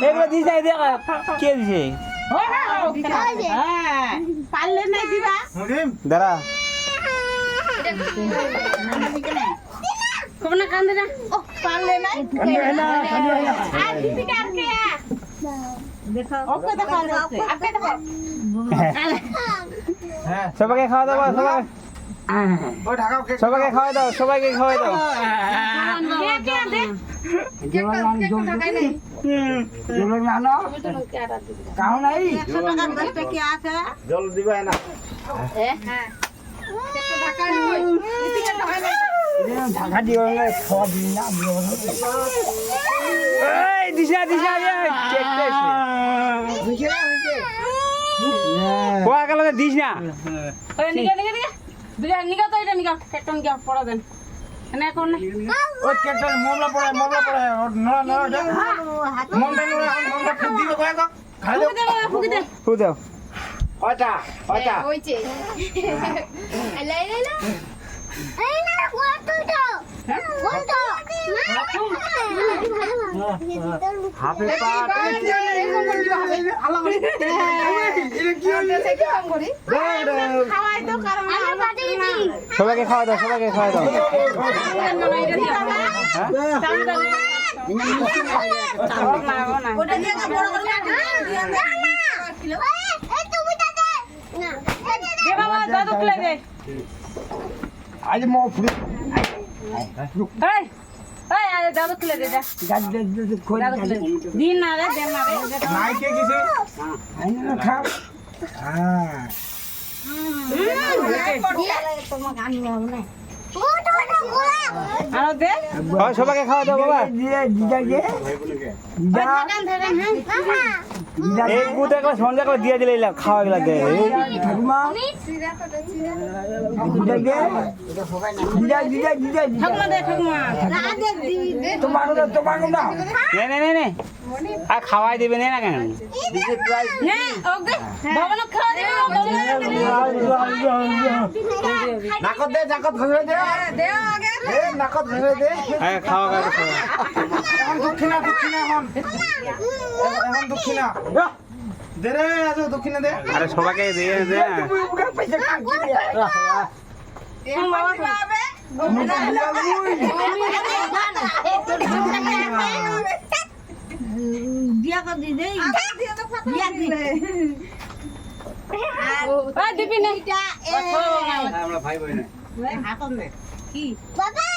এগুলো নাই দেখ কে দিছে পারলে নাই দিবা দাঁড়া কব না। কান্দে না ও পারলে নাই আর দিদি কার কে দেখো ওকে দেখো আপকে দেখো হ্যাঁ। সবাইকে খাওয়া দাও সবাই। কেক সবাইকে খাওয়াই দাও সবাইকে খাওয়াই দাও। কে কে দে একশো টাকার দশটা কি আছে জল দিবা না ঢাকা দিও খাওয়া দিই না এই দিস না দিস না এই কেকটা এসে। ও আগে দিস না। ওই নিগা নিগা নিগা দুটা তো এটা নিগা একটা নিগা পড়া দেন। মমলা পড়ে মমলা পড়ে নড়া নড়া দিবে কয়েক খাই দাও। ফুকি দে ফুকি দাও। সবাইকে খাওয়া দাও সবাইকে খাওয়া দাও। ওটা দিয়ে বড় করে দে বাবা দাদু খুলে দে আজ মো ফুড়ি হ্যাঁ সবাইকে খাওয়া দাও বাবা হ্যাঁ এই গুটা করে সন্ধ্যা করে দিয়ে দিলে এলা খাওয়া গেলা দে। ঠাকুমা নে নে নে নে। আর খাওয়াই দেবে নে না কেন? দিবি নাকত দে নাকত দে দে নাকত ঘষে দে। হ্যাঁ খাওয়া খাওয়া এখন দক্ষিণা দক্ষিণা এখন। এখন দক্ষিণা দে রে আজ দক্ষিণা দে। আরে সবাইকে দিয়ে দে। দিয়া কর দি দেই দিয়া। দি দিবি না আমরা ভাই বাবা আচ্ছা নে নে নে ওটা চিড়ি তুই তোরা তোরা ছানা দে কালকে দে দে দে দে পয়সাটা দে তো দাদুর গালা দে। তো দাদুর গালা দে হ্যাঁ দে হ্যাঁ কি? দে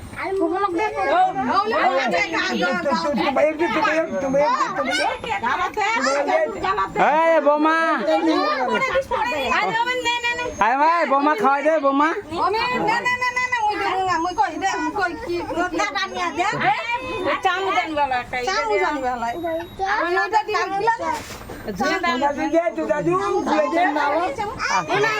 তোমরা দে দে দে দে দে দে দে কেক দিয়ে দে ফুলক দে ও ও দে গালাতে গালাতে এই বোমা আরে ওমেন নে নে নে আরে ভাই বোমা খাওয়াই দে বোমা ওমেন নে নে নে নে নে মুই দে মুই কই দে মুই কই কি রোদনা বানিয়া দে চামু দেন বালা কাই চামু দেন বালা আমি ওটা দি দিলা ঝুলে দাও তুই দাদু খুলে দে তুই দাদু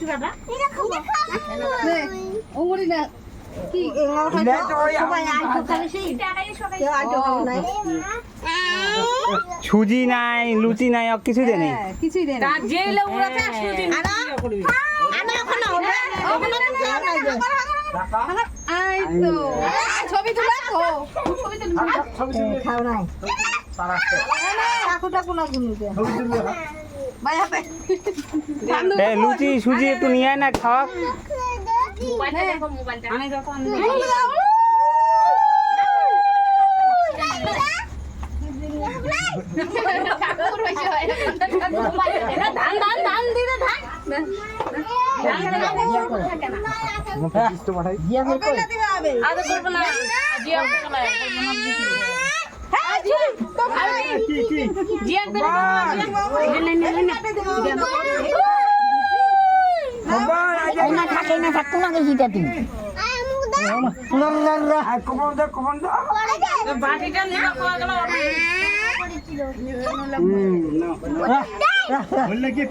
না কি তো খাব নাই। সুজি নাই লুচি নাই আর কিছু দেয় নেই। কিছুই দেন তা জেলে উড়াতে আসুদি আনা আনা ওখানে হবে ওখানে কেউ নাই যে আই তো। ছবি তুলে তো। ছবি তুলে খাও নাই। কাকু টাকু না লুচি সুজি একটু নিয়ে আয় না খাওয়া। আমি যখন ধান ধান ধান দিতে ধান আজ করব না জিয়া করব না হ্যাঁ জি তো ভাই জিয়া করব না নে নে নে না থাকে না থাকতো না গেছি তুমি বাটিটা নিয়ে খাওয়া গেল হলে কি